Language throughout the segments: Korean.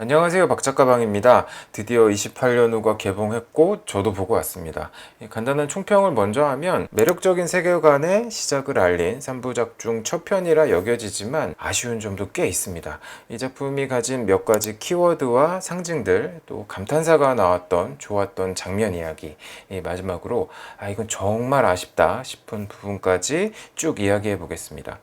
안녕하세요 박작가방입니다. 드디어 28년 후가 개봉했고 저도 보고 왔습니다. 이 간단한 총평을 먼저 하면 매력적인 세계관의 시작을 알린 3부작 중 첫 편이라 여겨지지만 아쉬운 점도 꽤 있습니다. 이 작품이 가진 몇 가지 키워드와 상징들 또 감탄사가 나왔던 좋았던 장면 이야기 이 마지막으로 아 이건 정말 아쉽다 싶은 부분까지 쭉 이야기해 보겠습니다.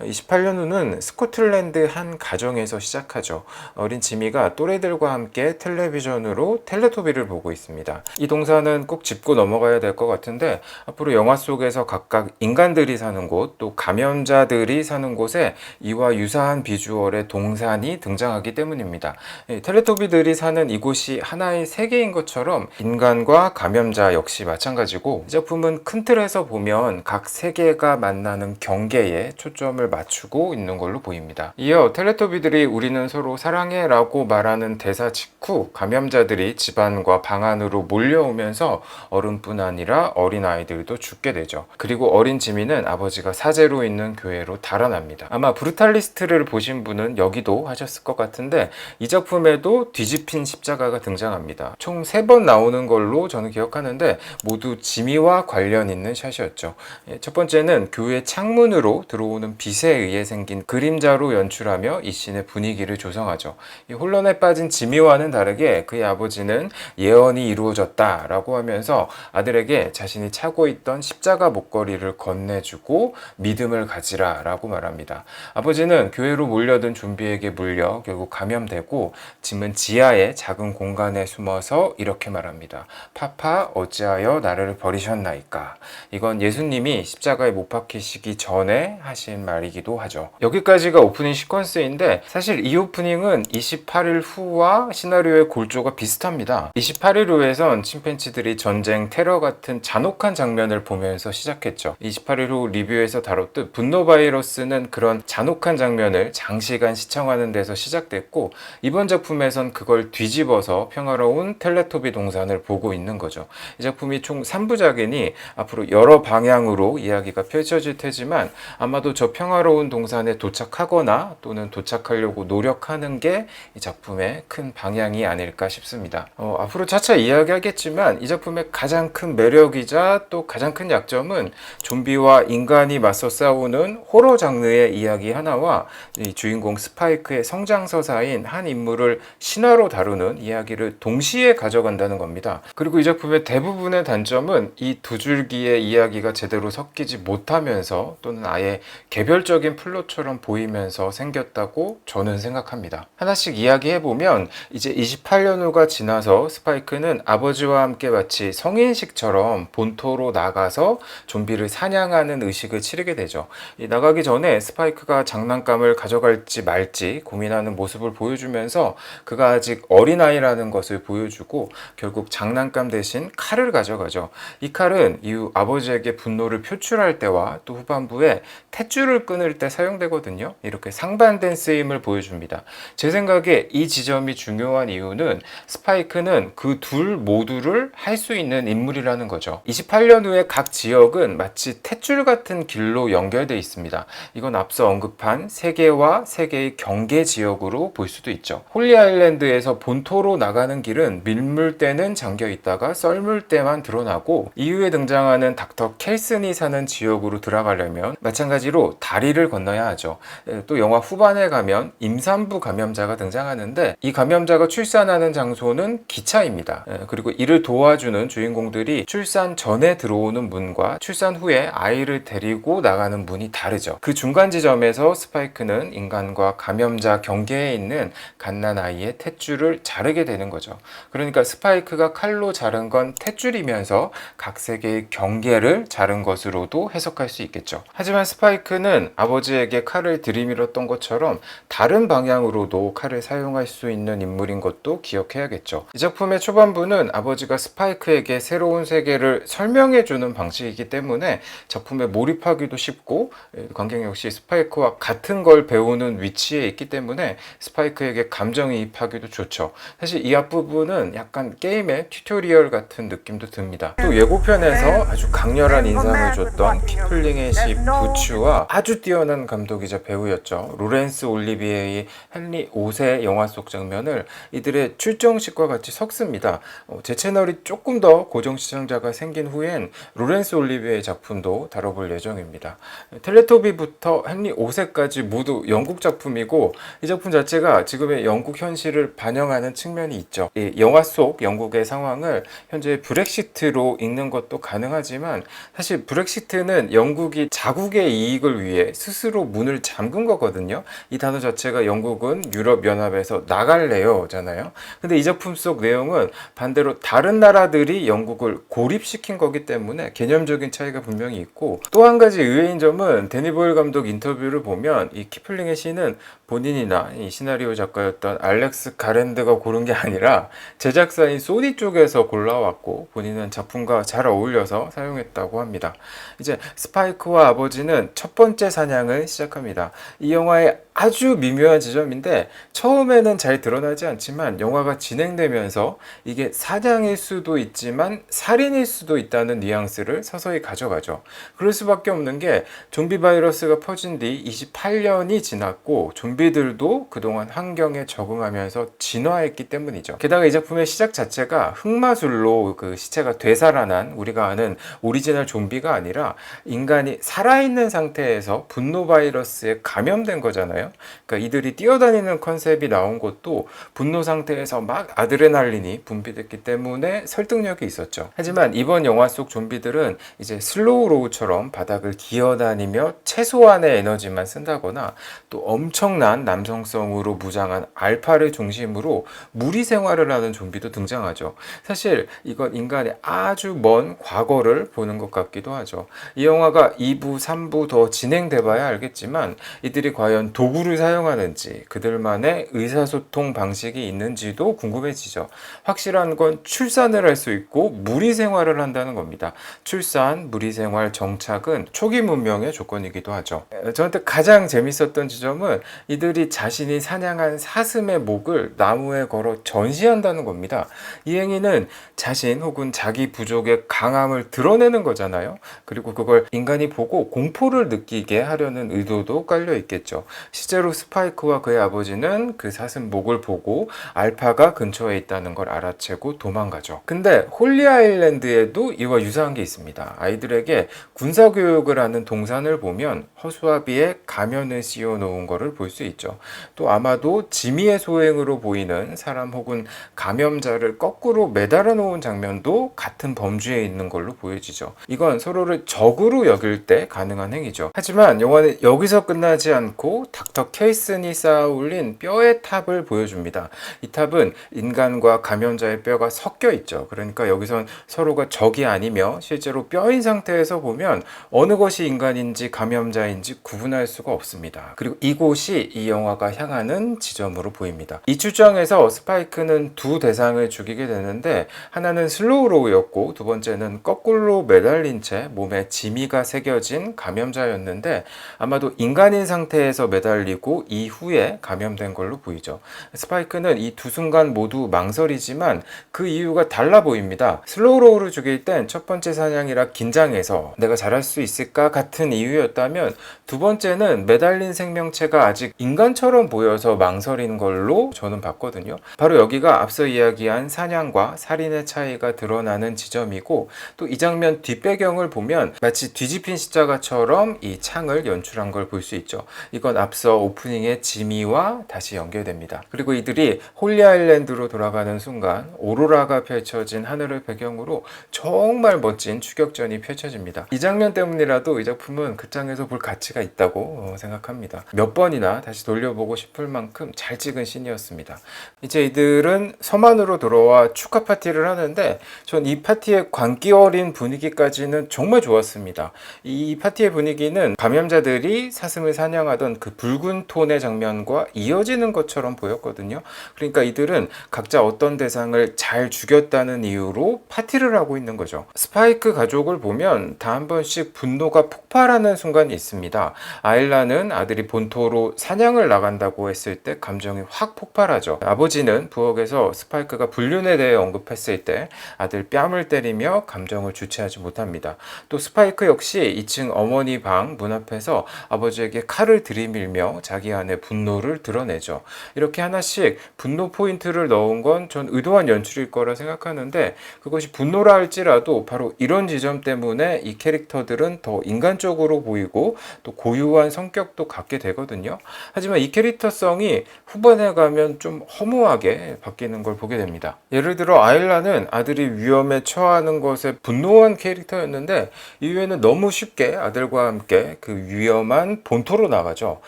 28년 후는 스코틀랜드 한 가정에서 시작하죠. 어린 지미가 또래들과 함께 텔레비전으로 텔레토비를 보고 있습니다. 이 동사는 꼭 짚고 넘어가야 될 것 같은데 앞으로 영화 속에서 각각 인간들이 사는 곳, 또 감염자들이 사는 곳에 이와 유사한 비주얼의 동산이 등장하기 때문입니다. 이 텔레토비들이 사는 이곳이 하나의 세계인 것처럼 인간과 감염자 역시 마찬가지고 이 작품은 큰 틀에서 보면 각 세계가 만나는 경계에 초점을 맞추고 있는 걸로 보입니다. 이어 텔레토비들이 우리는 서로 사랑해 라고 말하는 대사 직후 감염자들이 집안과 방 안으로 몰려오면서 어른뿐 아니라 어린아이들도 죽게 되죠. 그리고 어린 지민은 아버지가 사제로 있는 교회로 달아납니다. 아마 브루탈리스트를 보신 분은 여기도 하셨을 것 같은데 이 작품에도 뒤집힌 십자가가 등장합니다. 총세번 나오는 걸로 저는 기억하는데 모두 지미와 관련 있는 샷이었죠. 예, 첫 번째는 교회 창문으로 들어오는 빛에 의해 생긴 그림자로 연출하며 이 씬의 분위기를 조성하죠. 이 혼란에 빠진 지미와는 다르게 그의 아버지는 예언이 이루어졌다라고 하면서 아들에게 자신이 차고 있던 십자가 목걸이를 건네주고 믿음을 가지라라고 말합니다. 아버지는 교회로 몰려든 좀비에게 물려 결국 감염되고 짐은 지하의 작은 공간에 숨어서 이렇게 말합니다. 파파 어찌하여 나를 버리셨나이까? 이건 예수님이 십자가에 못 박히시기 전에 하신 말이 기도 하죠. 여기까지가 오프닝 시퀀스인데 사실 이 오프닝은 28일 후와 시나리오의 골조가 비슷합니다. 28일 후에선 침팬치들이 전쟁, 테러 같은 잔혹한 장면을 보면서 시작했죠. 28일 후 리뷰에서 다뤘듯 분노 바이러스는 그런 잔혹한 장면을 장시간 시청하는 데서 시작됐고 이번 작품에선 그걸 뒤집어서 평화로운 텔레토비 동산을 보고 있는 거죠. 이 작품이 총 3부작이니 앞으로 여러 방향으로 이야기가 펼쳐질 테지만 아마도 저 평화 로운 동산에 도착하거나 또는 도착하려고 노력하는 게 이 작품의 큰 방향이 아닐까 싶습니다. 어, 앞으로 차차 이야기하겠지만 이 작품의 가장 큰 매력이자 또 가장 큰 약점은 좀비와 인간이 맞서 싸우는 호러 장르의 이야기 하나와 이 주인공 스파이크의 성장서사인 한 인물을 신화로 다루는 이야기를 동시에 가져간다는 겁니다. 그리고 이 작품의 대부분의 단점은 이 두 줄기의 이야기가 제대로 섞이지 못하면서 또는 아예 개별 적인 플롯처럼 보이면서 생겼다고 저는 생각합니다. 하나씩 이야기해보면 이제 28년 후가 지나서 스파이크는 아버지와 함께 마치 성인식처럼 본토로 나가서 좀비를 사냥하는 의식을 치르게 되죠. 이 나가기 전에 스파이크가 장난감을 가져갈지 말지 고민하는 모습을 보여주면서 그가 아직 어린아이라는 것을 보여주고 결국 장난감 대신 칼을 가져가죠. 이 칼은 이후 아버지에게 분노를 표출할 때와 또 후반부에 탯줄을 끊을 때 사용되거든요. 이렇게 상반된 쓰임을 보여줍니다. 제 생각에 이 지점이 중요한 이유는 스파이크는 그 둘 모두를 할 수 있는 인물이라는 거죠. 28년 후에 각 지역은 마치 탯줄 같은 길로 연결되어 있습니다. 이건 앞서 언급한 세계와 세계의 경계 지역으로 볼 수도 있죠. 홀리 아일랜드에서 본토로 나가는 길은 밀물 때는 잠겨 있다가 썰물 때만 드러나고 이후에 등장하는 닥터 켈슨이 사는 지역으로 들어가려면 마찬가지로 다 리를 건너야 하죠. 에, 또 영화 후반에 가면 임산부 감염자가 등장하는데 이 감염자가 출산하는 장소는 기차입니다. 에, 그리고 이를 도와주는 주인공들이 출산 전에 들어오는 문과 출산 후에 아이를 데리고 나가는 문이 다르죠. 그 중간 지점에서 스파이크는 인간과 감염자 경계에 있는 갓난 아이의 탯줄을 자르게 되는 거죠. 그러니까 스파이크가 칼로 자른 건 탯줄이면서 각 세계의 경계를 자른 것으로도 해석할 수 있겠죠. 하지만 스파이크는 아버지에게 칼을 들이밀었던 것처럼 다른 방향으로도 칼을 사용할 수 있는 인물인 것도 기억해야겠죠. 이 작품의 초반부는 아버지가 스파이크에게 새로운 세계를 설명해 주는 방식이기 때문에 작품에 몰입하기도 쉽고 예, 관객 역시 스파이크와 같은 걸 배우는 위치에 있기 때문에 스파이크에게 감정이입하기도 좋죠. 사실 이 앞부분은 약간 게임의 튜토리얼 같은 느낌도 듭니다. 또 예고편에서 아주 강렬한 인상을 줬던 키플링의 시 부츠와 아주 뛰어난 감독이자 배우였죠. 로렌스 올리비에의 헨리 5세 영화 속 장면을 이들의 출정식과 같이 섞습니다. 어, 제 채널이 조금 더 고정 시청자가 생긴 후엔 로렌스 올리비에의 작품도 다뤄볼 예정입니다. 텔레토비부터 헨리 5세까지 모두 영국 작품이고 이 작품 자체가 지금의 영국 현실을 반영하는 측면이 있죠. 이 영화 속 영국의 상황을 현재 브렉시트로 읽는 것도 가능하지만 사실 브렉시트는 영국이 자국의 이익을 위해 스스로 문을 잠근 거거든요. 이 단어 자체가 영국은 유럽 연합에서 나갈래요잖아요. 근데 이 작품 속 내용은 반대로 다른 나라들이 영국을 고립시킨 거기 때문에 개념적인 차이가 분명히 있고 또 한 가지 의외인 점은 데니 보일 감독 인터뷰를 보면 이 키플링의 시는 본인이나 이 시나리오 작가였던 알렉스 가랜드가 고른 게 아니라 제작사인 소니 쪽에서 골라왔고 본인은 작품과 잘 어울려서 사용했다고 합니다. 이제 스파이크와 아버지는 첫 번째 사냥을 시작합니다. 이 영화의 아주 미묘한 지점인데 처음에는 잘 드러나지 않지만 영화가 진행되면서 이게 사냥일 수도 있지만 살인일 수도 있다는 뉘앙스를 서서히 가져가죠. 그럴 수밖에 없는 게 좀비 바이러스가 퍼진 뒤 28년이 지났고 좀비들도 그동안 환경에 적응하면서 진화했기 때문이죠. 게다가 이 작품의 시작 자체가 흑마술로 그 시체가 되살아난 우리가 아는 오리지널 좀비가 아니라 인간이 살아있는 상태에서 분노 바이러스에 감염된 거잖아요. 그러니까 이들이 뛰어다니는 컨셉이 나온 것도 분노 상태에서 막 아드레날린이 분비됐기 때문에 설득력이 있었죠. 하지만 이번 영화 속 좀비들은 이제 슬로우 로우처럼 바닥을 기어다니며 최소한의 에너지만 쓴다거나 또 엄청난 남성성으로 무장한 알파를 중심으로 무리 생활을 하는 좀비도 등장하죠. 사실 이건 인간의 아주 먼 과거를 보는 것 같기도 하죠. 이 영화가 2부, 3부 더 진행돼 봐야 알겠지만 이들이 과연 도구 를 사용하는지 그들만의 의사소통 방식이 있는지도 궁금해지죠. 확실한 건 출산을 할 수 있고 무리 생활을 한다는 겁니다. 출산, 무리 생활, 정착은 초기 문명의 조건이기도 하죠. 에, 저한테 가장 재밌었던 지점은 이들이 자신이 사냥한 사슴의 목을 나무에 걸어 전시한다는 겁니다. 이 행위는 자신 혹은 자기 부족의 강함을 드러내는 거잖아요. 그리고 그걸 인간이 보고 공포를 느끼게 하려는 의도도 깔려 있겠죠. 실제로 스파이크와 그의 아버지는 그 사슴 목을 보고 알파가 근처에 있다는 걸 알아채고 도망가죠. 근데 홀리 아일랜드에도 이와 유사한 게 있습니다. 아이들에게 군사 교육을 하는 동산을 보면 허수아비에 가면을 씌워 놓은 거를 볼수 있죠. 또 아마도 지미의 소행으로 보이는 사람 혹은 감염자를 거꾸로 매달아 놓은 장면도 같은 범주에 있는 걸로 보여지죠. 이건 서로를 적으로 여길 때 가능한 행위죠. 하지만 영화는 여기서 끝나지 않고 닥터 케이슨이 쌓아 올린 뼈의 탑을 보여줍니다. 이 탑은 인간과 감염자의 뼈가 섞여 있죠. 그러니까 여기선 서로가 적이 아니며 실제로 뼈인 상태에서 보면 어느 것이 인간인지 감염자인지 구분할 수가 없습니다. 그리고 이곳이 이 영화가 향하는 지점으로 보입니다. 이 출장에서 스파이크는 두 대상을 죽이게 되는데 하나는 슬로우로우였고 두 번째는 거꾸로 매달린 채 몸에 지미가 새겨진 감염자였는데 아마도 인간인 상태에서 매달 리고 이후에 감염된 걸로 보이죠. 스파이크는 이 두 순간 모두 망설이지만 그 이유가 달라 보입니다. 슬로우 로우를 죽일 땐 첫 번째 사냥이라 긴장해서 내가 잘할 수 있을까 같은 이유였다면 두 번째는 매달린 생명체가 아직 인간처럼 보여서 망설인 걸로 저는 봤거든요. 바로 여기가 앞서 이야기한 사냥과 살인의 차이가 드러나는 지점이고 또 이 장면 뒷배경을 보면 마치 뒤집힌 십자가처럼 이 창을 연출한 걸 볼 수 있죠. 이건 앞서 오프닝의 지미와 다시 연결됩니다. 그리고 이들이 홀리 아일랜드로 돌아가는 순간 오로라가 펼쳐진 하늘을 배경으로 정말 멋진 추격전이 펼쳐집니다. 이 장면 때문이라도 이 작품은 그 장에서 볼 가치가 있다고 어, 생각합니다. 몇 번이나 다시 돌려보고 싶을 만큼 잘 찍은 씬이었습니다. 이제 이들은 서만으로 돌아와 축하 파티를 하는데 전 이 파티의 광기 어린 분위기까지는 정말 좋았습니다. 이 파티의 분위기는 감염자들이 사슴을 사냥하던 그 붉은 톤의 장면과 이어지는 것처럼 보였거든요. 그러니까 이들은 각자 어떤 대상을 잘 죽였다는 이유로 파티를 하고 있는 거죠. 스파이크 가족을 보면 다 한 번씩 분노가 폭발하는 순간이 있습니다. 아일라는 아들이 본토로 사냥을 나간다고 했을 때 감정이 확 폭발하죠. 아버지는 부엌에서 스파이크가 불륜에 대해 언급했을 때 아들 뺨을 때리며 감정을 주체하지 못합니다. 또 스파이크 역시 2층 어머니 방 문 앞에서 아버지에게 칼을 들이밀며 자기 안의 분노를 드러내죠. 이렇게 하나씩 분노 포인트를 넣은 건 전 의도한 연출일 거라 생각하는데 그것이 분노라 할지라도 바로 이런 지점 때문에 이 캐릭터들은 더 인간적으로 보이고 또 고유한 성격도 갖게 되거든요. 하지만 이 캐릭터성이 후반에 가면 좀 허무하게 바뀌는 걸 보게 됩니다. 예를 들어 아일라는 아들이 위험에 처하는 것에 분노한 캐릭터였는데 이후에는 너무 쉽게 아들과 함께 그 위험한 본토로 나가죠.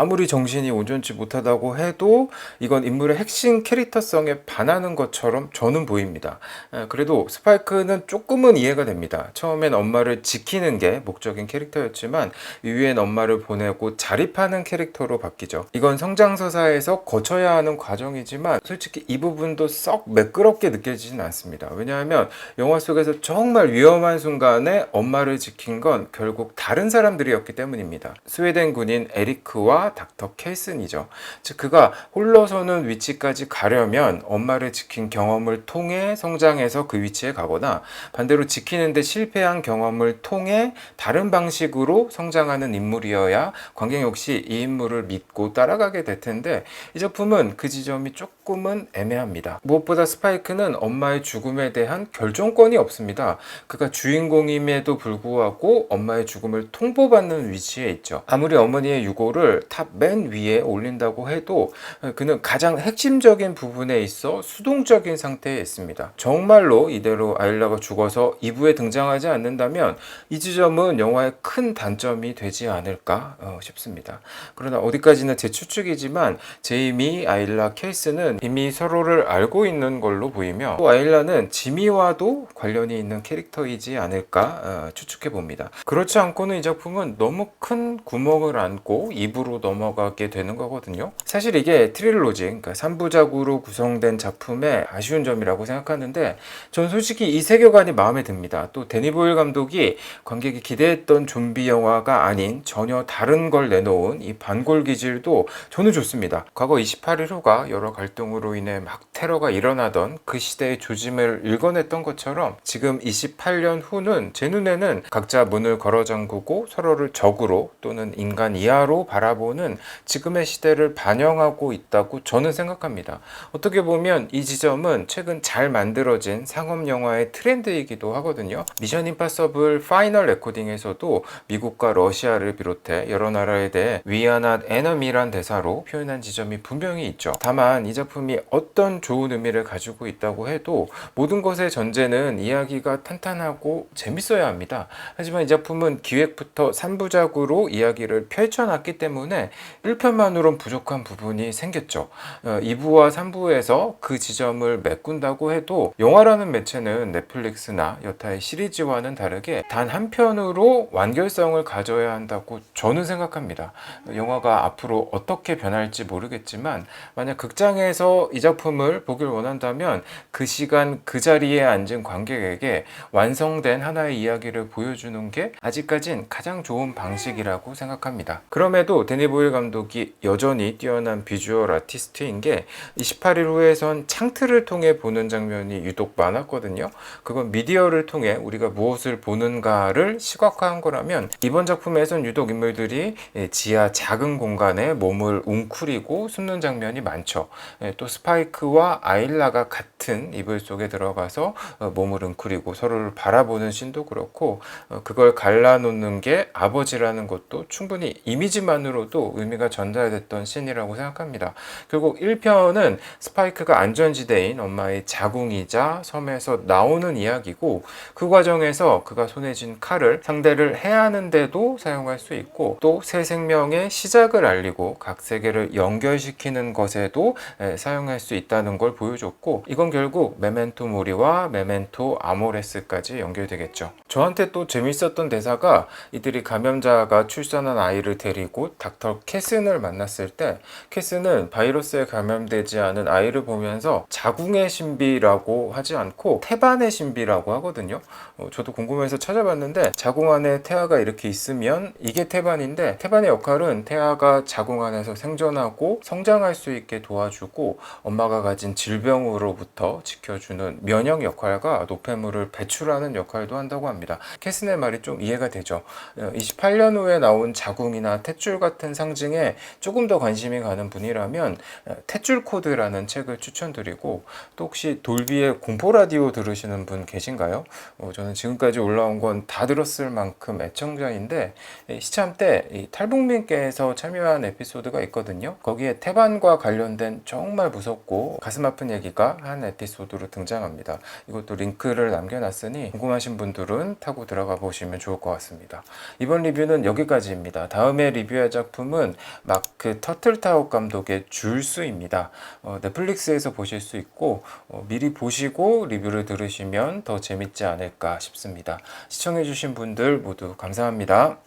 아무리 정신이 온전치 못하다고 해도 이건 인물의 핵심 캐릭터성에 반하는 것처럼 저는 보입니다. 에, 그래도 스파이크는 조금은 이해가 됩니다. 처음엔 엄마를 지키는 게 목적인 캐릭터였지만 이후엔 엄마를 보내고 자립하는 캐릭터로 바뀌죠. 이건 성장서사에서 거쳐야 하는 과정이지만 솔직히 이 부분도 썩 매끄럽게 느껴지진 않습니다. 왜냐하면 영화 속에서 정말 위험한 순간에 엄마를 지킨 건 결국 다른 사람들이었기 때문입니다. 스웨덴 군인 에리크와 닥터 케이슨이죠. 즉 그가 홀로서는 위치까지 가려면 엄마를 지킨 경험을 통해 성장해서 그 위치에 가거나 반대로 지키는데 실패한 경험을 통해 다른 방식으로 성장하는 인물이어야 관객 역시 이 인물을 믿고 따라가게 될 텐데 이 작품은 그 지점이 조금 은 애매합니다. 무엇보다 스파이크는 엄마의 죽음에 대한 결정권이 없습니다. 그가 주인공임에도 불구하고 엄마의 죽음을 통보받는 위치에 있죠. 아무리 어머니의 유고를 탑맨 위에 올린다고 해도 그는 가장 핵심적인 부분에 있어 수동적인 상태에 있습니다. 정말로 이대로 아일라가 죽어서 2부에 등장하지 않는다면 이 지점은 영화의 큰 단점이 되지 않을까 어, 싶습니다. 그러나 어디까지나 제 추측이지만 제이미, 아일라, 케이스는 이미 서로를 알고 있는 걸로 보이며 또 아일라는 지미와도 관련이 있는 캐릭터이지 않을까 어, 추측해 봅니다. 그렇지 않고는 이 작품은 너무 큰 구멍을 안고 2부로 넘어가게 되는 거거든요. 사실 이게 트릴로지, 그러니까 3부작으로 구성된 작품의 아쉬운 점이라고 생각하는데 전 솔직히 이 세계관이 마음에 듭니다. 또 데니 보일 감독이 관객이 기대했던 좀비 영화가 아닌 전혀 다른 걸 내놓은 이 반골 기질도 저는 좋습니다. 과거 28일 호가 여러 갈등 으로 인해 막 테러가 일어나던 그 시대의 조짐을 읽어냈던 것처럼 지금 28년 후는 제 눈에는 각자 문을 걸어 잠그고 서로를 적으로 또는 인간 이하로 바라보는 지금의 시대를 반영하고 있다고 저는 생각합니다. 어떻게 보면 이 지점은 최근 잘 만들어진 상업 영화의 트렌드이기도 하거든요. 미션 임파서블 파이널 레코딩에서도 미국과 러시아를 비롯해 여러 나라에 대해 not enemy란 대사로 표현한 지점이 분명히 있죠. 다만 이 작품이 어떤 좋은 의미를 가지고 있다고 해도 모든 것의 전제는 이야기가 탄탄하고 재밌어야 합니다. 하지만 이 작품은 기획부터 3부작으로 이야기를 펼쳐놨기 때문에 1편만으로는 부족한 부분이 생겼죠. 어, 2부와 3부에서 그 지점을 메꾼다고 해도 영화라는 매체는 넷플릭스나 여타의 시리즈와는 다르게 단 한 편으로 완결성을 가져야 한다고 저는 생각합니다. 영화가 앞으로 어떻게 변할지 모르겠지만 만약 극장에서 이 작품을 보길 원한다면 그 시간 그 자리에 앉은 관객에게 완성된 하나의 이야기를 보여주는 게 아직까진 가장 좋은 방식이라고 생각합니다. 그럼에도 데니 보일 감독이 여전히 뛰어난 비주얼 아티스트인 게 28일 후에선 창틀을 통해 보는 장면이 유독 많았거든요. 그건 미디어를 통해 우리가 무엇을 보는가를 시각화한 거라면 이번 작품에선 유독 인물들이 예, 지하 작은 공간에 몸을 웅크리고 숨는 장면이 많죠. 예, 또 스파이크와 아일라가 같은 이불 속에 들어가서 어, 몸을 웅크리고 서로를 바라보는 신도 그렇고 어, 그걸 갈라놓는 게 아버지라는 것도 충분히 이미지만으로도 의미가 전달됐던 씬이라고 생각합니다. 결국 1편은 스파이크가 안전지대인 엄마의 자궁이자 섬에서 나오는 이야기고 그 과정에서 그가 손에 쥔 칼을 상대를 해하는데도 사용할 수 있고 또 새 생명의 시작을 알리고 각 세계를 연결시키는 것에도 에, 사용할 수 있다는 걸 보여줬고 이건 결국 메멘토 모리와 메멘토 아모레스까지 연결되겠죠. 저한테 또 재밌었던 대사가 이들이 감염자가 출산한 아이를 데리고 닥터 캐슨을 만났을 때 캐슨은 바이러스에 감염되지 않은 아이를 보면서 자궁의 신비라고 하지 않고 태반의 신비라고 하거든요. 어, 저도 궁금해서 찾아봤는데 자궁 안에 태아가 이렇게 있으면 이게 태반인데 태반의 역할은 태아가 자궁 안에서 생존하고 성장할 수 있게 도와주고 엄마가 가진 질병으로부터 지켜주는 면역 역할과 노폐물을 배출하는 역할도 한다고 합니다. 캐슨의 말이 좀 이해가 되죠. 28년 후에 나온 자궁이나 탯줄 같은 상징에 조금 더 관심이 가는 분이라면 어, 탯줄 코드라는 책을 추천드리고 또 혹시 돌비의 공포 라디오 들으시는 분 계신가요? 어, 저는 지금까지 올라온 건 다 들었을 만큼 애청자인데 이 시참 때이 탈북민께서 참여한 에피소드가 있거든요. 거기에 태반과 관련된 정말 무섭고 가슴 아픈 얘기가 한 에피소드로 등장합니다. 이것도 링크를 남겨놨으니 궁금하신 분들은 타고 들어가 보시면 좋을 것 같습니다. 이번 리뷰는 여기까지입니다. 다음에 리뷰할 작품은 마크 터틀타워 감독의 줄수입니다. 어, 넷플릭스에서 보실 수 있고 어, 미리 보시고 리뷰를 들으시면 더 재밌지 않을까 싶습니다. 시청해주신 분들 모두 감사합니다.